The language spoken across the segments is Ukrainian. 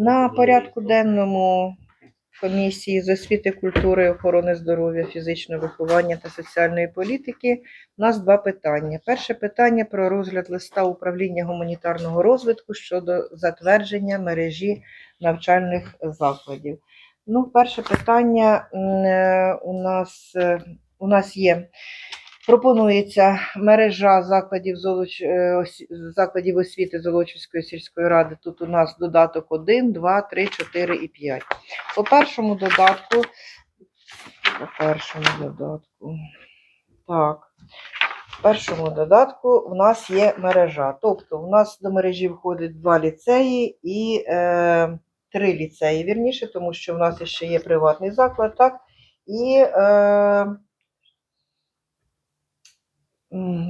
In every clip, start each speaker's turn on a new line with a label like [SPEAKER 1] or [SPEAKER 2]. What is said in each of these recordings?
[SPEAKER 1] На порядку денному комісії з освіти, культури, охорони здоров'я, фізичного виховання та соціальної політики у нас два питання. Перше питання про розгляд листа управління гуманітарного розвитку щодо затвердження мережі навчальних закладів. Ну, перше питання е, у нас, е, у нас є. Пропонується мережа закладів, Золоч... е, закладів освіти Золочівської сільської ради. Тут у нас додаток 1, 2, 3, 4 і 5. По першому додатку, по першому додатку, так, в першому додатку у нас є мережа. Тобто у нас до мережі входить два ліцеї і е, три ліцеї, вірніше, тому що в нас ще є приватний заклад, так, і е,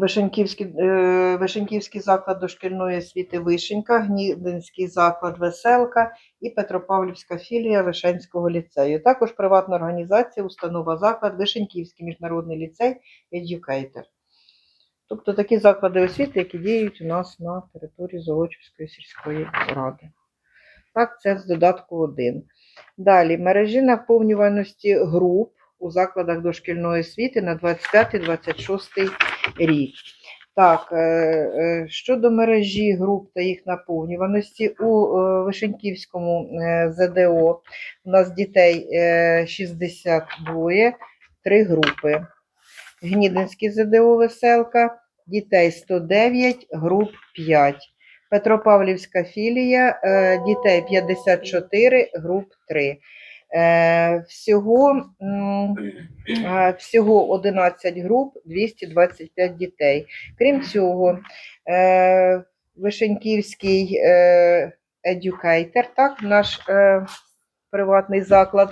[SPEAKER 1] Вишеньківський, е, Вишеньківський заклад дошкільної освіти Вишенька, Гнідинський заклад Веселка і Петропавлівська філія Вишенського ліцею. Також приватна організація, установа заклад, Вишеньківський міжнародний ліцей Educator. Тобто такі заклади освіти, які діють у нас на території Золочівської сільської ради. Так, це з додатку 1. Далі мережі наповнюваності груп у закладах дошкільної освіти на 25-26 рік. Так, е, е, щодо мережі груп та їх наповнюваності, у е, Вишеньківському ЗДО у нас дітей е, 62, три групи. Гнідинський ЗДО Веселка, дітей 109, груп 5. Петропавлівська філія, дітей 54, груп 3. Е, Всього, м, е, всього 11 груп, 225 дітей. Крім цього, е, Вишеньківський едюкейтер, так, наш е, приватний заклад.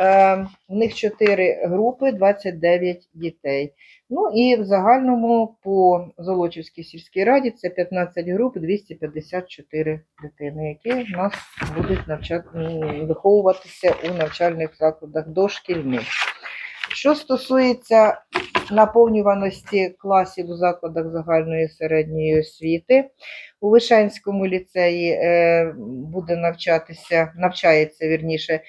[SPEAKER 1] Е, В них 4 групи, 29 дітей. Ну і в загальному по Золочівській сільській раді це 15 груп, 254 дитини, які в нас будуть навчати, виховуватися у навчальних закладах дошкільних. Що стосується наповнюваності класів у закладах загальної середньої освіти, у Вишенському ліцеї е, буде навчатися, навчається вірніше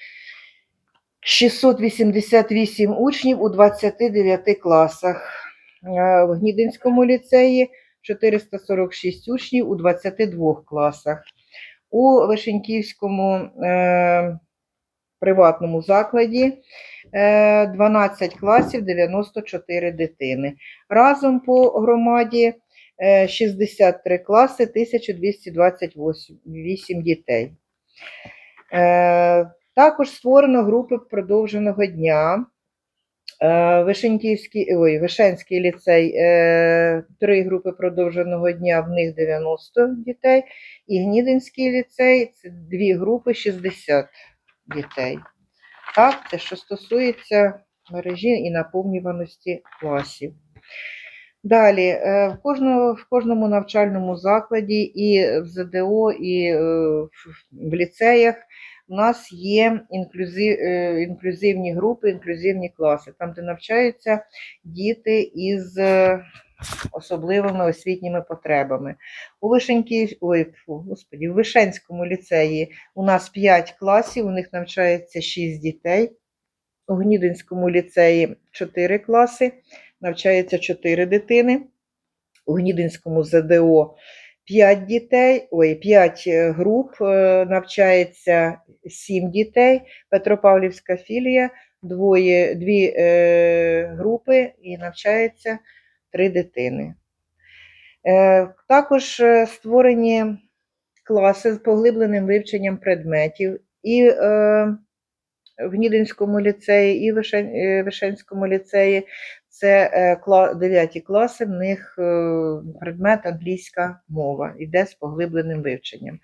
[SPEAKER 1] 688 учнів у 29 класах. Е, В Гнідинському ліцеї 446 учнів у 22 класах. У Вишеньківському е, приватному закладі е, 12 класів 94 дитини. Разом по громаді е, 63 класи 1228 дітей. Е, Також створено групи продовженого дня. Е, Вишеньківський, ой, Вишенський ліцей, е, три групи продовженого дня, в них 90 дітей. І Гнідинський ліцей це дві групи 60 дітей. Так, це що стосується мережі і наповнюваності класів. Далі, е, в кожному, в кожному навчальному закладі, і в ЗДО, і в ліцеях у нас є інклюзив, е, інклюзивні групи, інклюзивні класи, там, де навчаються діти із е, особливими освітніми потребами. У Вишенькій, ой, господі, в Вишенському ліцеї у нас 5 класів, у них навчається 6 дітей. У Гнідинському ліцеї 4 класи, навчається 4 дитини. У Гнідинському ЗДО 5 дітей, ой, 5 груп, е, навчається 7 дітей. Петропавлівська філія, двоє, дві е, групи і навчається 3 дитини. Е, також е, створені класи з поглибленим вивченням предметів. І е, в Гнідинському ліцеї, і е, Вишенському ліцеї це е, 9 класи, в них е, предмет англійська мова, йде з поглибленим вивченням.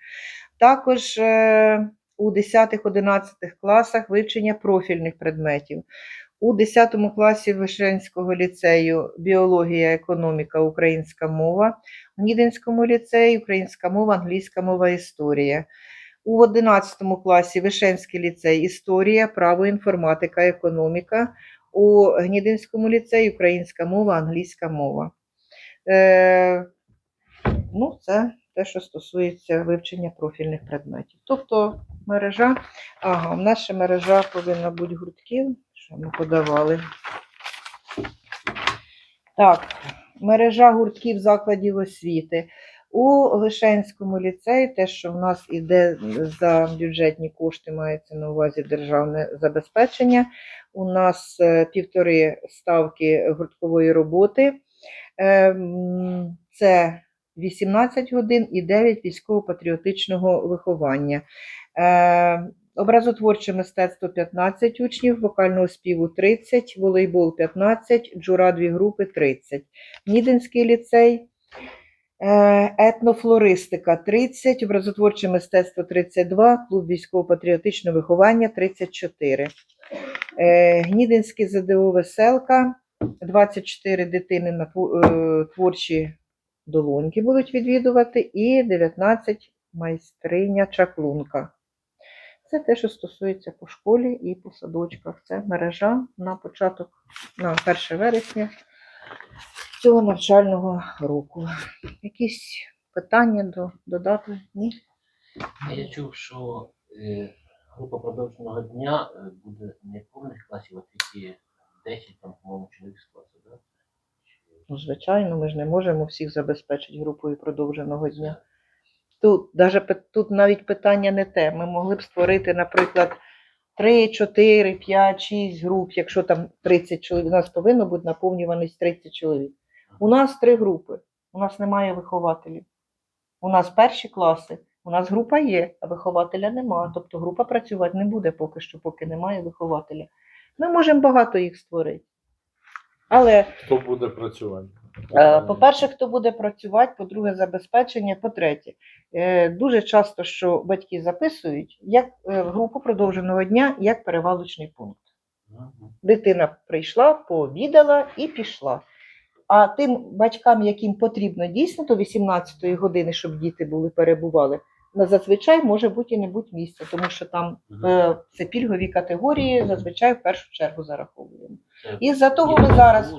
[SPEAKER 1] Також е, у 10-11 класах вивчення профільних предметів. У 10 класі Вишенського ліцею біологія, економіка, українська мова, в Гнідинському ліцеї українська мова, англійська мова, історія. У 11 класі Вишенський ліцей історія, право, інформатика, економіка. У Гнідинському ліцеї українська мова, англійська мова. Е, ну, це те, що стосується вивчення профільних предметів. Тобто мережа, ага, в ще мережа повинна бути гуртків, що ми подавали. Так, мережа гуртків закладів освіти. У Лишенському ліцеї, те, що в нас іде за бюджетні кошти, мається на увазі державне забезпечення. У нас е, півтори ставки гурткової роботи. Ем, Це 18 годин і 9 військово-патріотичного виховання. Е, Образотворче мистецтво 15 учнів, вокального співу 30, волейбол 15, джура дві групи 30. Нідинський ліцей, етнофлористика 30, образотворче мистецтво 32, клуб військово-патріотичного виховання 34. Е, Гнідинський ЗДО Веселка 24 дитини на е, творчі долоньки будуть відвідувати, і 19 майстриня чаклунка. Це те, що стосується по школі і по садочках. Це мережа на початок, на 1 вересня цього навчального року. Якісь питання до додати? Ні?
[SPEAKER 2] Я чув, що е, група продовженого дня е, буде не повних класів, а тільки 10 там, по-моєму, чоловік з класу, так?
[SPEAKER 1] Ну, звичайно, ми ж не можемо всіх забезпечити групою продовженого дня. Тут, даже, тут навіть питання не те. Ми могли б створити, наприклад, 3, 4, 5, 6 груп, якщо там 30 чоловік. У нас повинно бути наповнюваність 30 чоловік. У нас три групи. У нас немає вихователів. У нас перші класи. У нас група є, а вихователя немає. Тобто група працювати не буде поки що, поки немає вихователя. Ми можемо багато їх створити. Але
[SPEAKER 3] Хто буде працювати?
[SPEAKER 1] Е, По-перше, хто буде працювати, по-друге, забезпечення. По-третє, е, дуже часто, що батьки записують як е, в групу продовженого дня, як перевалочний пункт. Дитина прийшла, пообідала і пішла. А тим батькам, яким потрібно дійсно до 18-ї години, щоб діти були перебували, на зазвичай може бути і не бути місця, тому що там е, це пільгові категорії, зазвичай в першу чергу зараховуємо. І за того ми зараз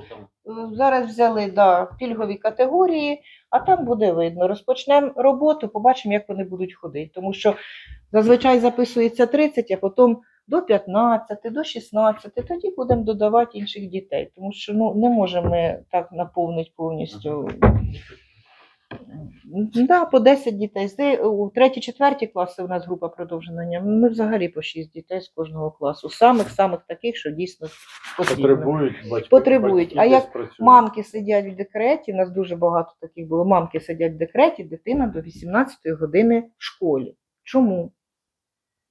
[SPEAKER 1] Е, Зараз взяли да, пільгові категорії, а там буде видно. Розпочнемо роботу, побачимо, як вони будуть ходити. Тому що зазвичай записується 30, а потім до 15, до 16, тоді будемо додавати інших дітей. Тому що ну, не можемо ми так наповнити повністю. Да, по 10 дітей. У 3-4 класи у нас група продовження. Ми взагалі по 6 дітей з кожного класу. Самих-самих таких, що дійсно потрібно.
[SPEAKER 3] Потребують батьки.
[SPEAKER 1] Потребують.
[SPEAKER 3] батьки
[SPEAKER 1] А як
[SPEAKER 3] працюють.
[SPEAKER 1] Мамки сидять в декреті, у нас дуже багато таких було. Мамки сидять в декреті, дитина до 18 години в школі. Чому?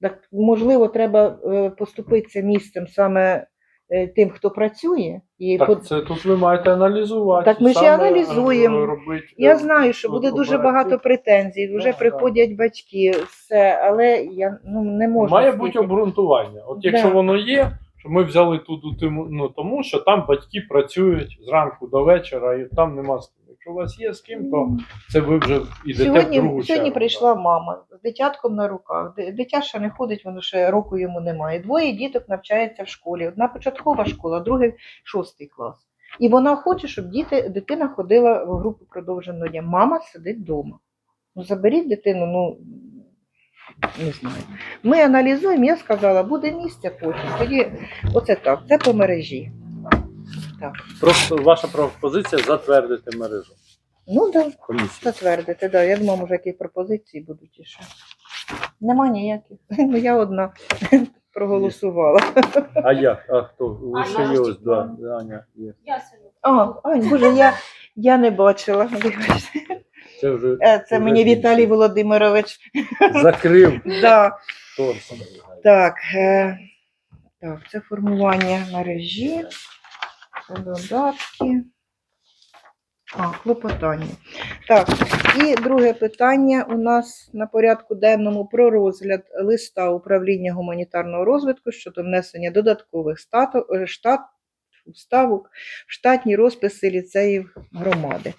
[SPEAKER 1] Так, можливо, треба е, поступитися місцем саме е, тим, хто працює. І
[SPEAKER 3] Так, це тут ви маєте аналізувати.
[SPEAKER 1] Так ми ж і
[SPEAKER 3] е,
[SPEAKER 1] аналізуємо.
[SPEAKER 3] робити,
[SPEAKER 1] Я знаю, що буде дуже багато претензій, вже
[SPEAKER 3] Да,
[SPEAKER 1] приходять батьки, все, але я ну, не можу.
[SPEAKER 3] Має
[SPEAKER 1] скільки-
[SPEAKER 3] бути обґрунтування. От якщо
[SPEAKER 1] Да.
[SPEAKER 3] воно є, що ми взяли тут ну, тому, що там батьки працюють зранку до вечора, і там нема. Якщо у вас є з ким, то це ви вже йдете в
[SPEAKER 1] Сьогодні,
[SPEAKER 3] другу
[SPEAKER 1] сьогодні
[SPEAKER 3] чергу,
[SPEAKER 1] прийшла мама з дитятком на руках. Дитя ще не ходить, воно ще року йому немає. Двоє діток навчається в школі. Одна початкова школа, другий шостий клас. І вона хоче, щоб діти, дитина ходила в групу продовженого дня. Мама сидить вдома. Ну, заберіть дитину, ну не знаю. Ми аналізуємо, я сказала, буде місце потім. Тоді оце так, це по мережі. Так.
[SPEAKER 3] Просто ваша пропозиція затвердити мережу
[SPEAKER 1] Ну так. Да. Затвердити, да. Я думаю, може, які пропозиції будуть іще. Нема ніяких. Ну, я одна проголосувала.
[SPEAKER 3] А як? А хто? Лише є ось два. Аня є.
[SPEAKER 4] Я.
[SPEAKER 1] А, Ань, боже, я, я не бачила. Вибачте.
[SPEAKER 3] Це вже
[SPEAKER 1] Е, Це
[SPEAKER 3] вже
[SPEAKER 1] мені
[SPEAKER 3] більше.
[SPEAKER 1] Віталій Володимирович.
[SPEAKER 3] закрив
[SPEAKER 1] Да.
[SPEAKER 3] торсом.
[SPEAKER 1] Так, е, так, це формування мережі, додатки. А, клопотання. Так, і друге питання у нас на порядку денному про розгляд листа управління гуманітарного розвитку щодо внесення додаткових стату, е, штат, ставок штатні розписи ліцеїв громади.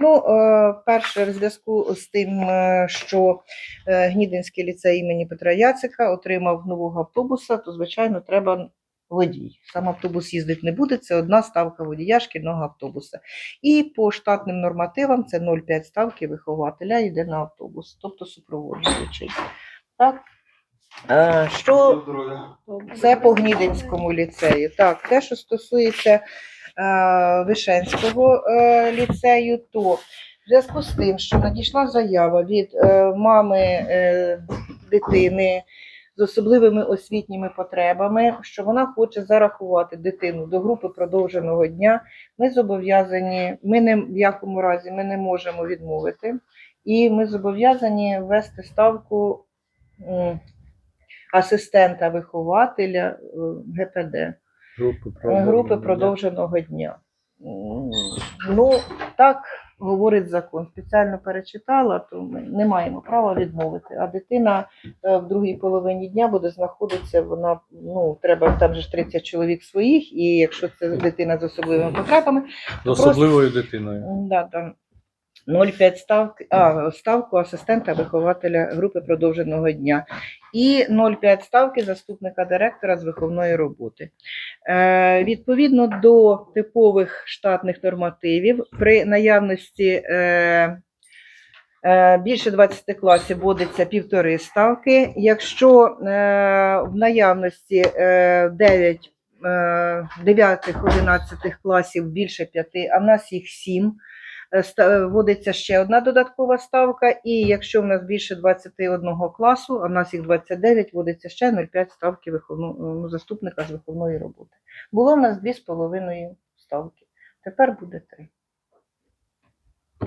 [SPEAKER 1] Ну, е, перше, в зв'язку з тим, е, що Гнідинський ліцей імені Петра Яцика отримав нового автобуса, то, звичайно, треба водій. Сам автобус їздити не буде, це одна ставка водія шкільного автобуса. І по штатним нормативам це 0,5 ставки вихователя йде на автобус, тобто супроводжуючий. Так. Е, Що це по Гнідинському ліцею. Так, те, що стосується е, Вишенського е, ліцею, то в зв'язку з тим, що надійшла заява від мами дитини з особливими освітніми потребами, що вона хоче зарахувати дитину до групи продовженого дня, ми зобов'язані, ми не в якому разі ми не можемо відмовити, і ми зобов'язані ввести ставку асистента вихователя е, ГПД.
[SPEAKER 3] Групи
[SPEAKER 1] е, групи продовженого дня. М, Ну, так говорить закон. Спеціально перечитала, то ми не маємо права відмовити. А дитина е, в другій половині дня буде знаходитися, вона ну треба там же ж 30 чоловік своїх, і якщо це дитина з особливими потребами,
[SPEAKER 3] З особливою дитиною.
[SPEAKER 1] М, Да, там 0,5 ставки, а, ставку асистента вихователя групи продовженого дня і 0,5 ставки заступника директора з виховної роботи. Е, відповідно до типових штатних нормативів, при наявності е, е, більше 20 класів вводиться півтори ставки. Якщо е, в наявності е, 9 9-11 класів більше 5, а в нас їх 7, е, ста- вводиться ще одна додаткова ставка, і якщо в нас більше 21 класу, а в нас їх 29, вводиться ще 0,5 ставки виховну, ну, заступника з виховної роботи. Було в нас 2,5 ставки, тепер буде 3.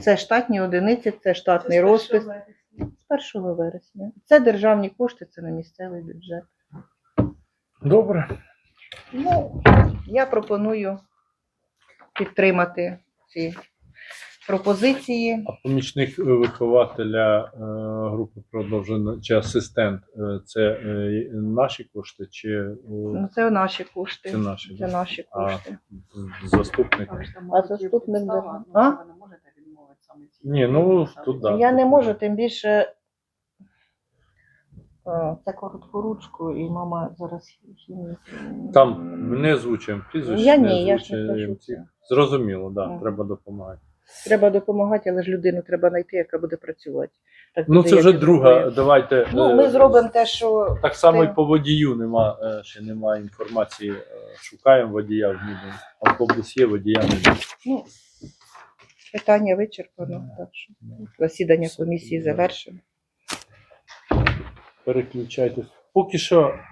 [SPEAKER 1] Це штатні одиниці, це штатний розпис з 1 вересня. Це державні кошти, це на місцевий бюджет.
[SPEAKER 3] Добре.
[SPEAKER 1] Ну, я пропоную підтримати ці пропозиції.
[SPEAKER 3] А помічник е, вихователя е, групи продовжено чи асистент е, це наші кошти чи
[SPEAKER 1] Ну, це наші кошти.
[SPEAKER 3] це наші?
[SPEAKER 1] Це
[SPEAKER 3] да?
[SPEAKER 1] наші
[SPEAKER 3] А
[SPEAKER 1] кошти.
[SPEAKER 3] Заступник.
[SPEAKER 1] А заступник? А?
[SPEAKER 4] А? Ви не можете відмовити саме ці.
[SPEAKER 3] Ні, ну, тут да.
[SPEAKER 1] Я не можу, тим більше. Е, Це короткоручку, і мама зараз.
[SPEAKER 3] Там не озвучуємо прізвище.
[SPEAKER 1] Я ні, я ж не кажу
[SPEAKER 3] Зрозуміло, да,
[SPEAKER 1] Мгм.
[SPEAKER 3] треба допомагати.
[SPEAKER 1] Треба допомагати, але ж людину треба знайти, яка буде працювати. Так
[SPEAKER 3] Ну
[SPEAKER 1] буде,
[SPEAKER 3] це вже друга.
[SPEAKER 1] зробили.
[SPEAKER 3] Давайте.
[SPEAKER 1] Ну,
[SPEAKER 3] е,
[SPEAKER 1] ми зробимо те, що
[SPEAKER 3] Так само і по водію нема, е, ще немає інформації. Е, Шукаємо водія в Мідні. Автобус є, водія немає.
[SPEAKER 1] ну, питання вичерпано. Так що засідання комісії завершено.
[SPEAKER 3] Переключайтесь. Поки що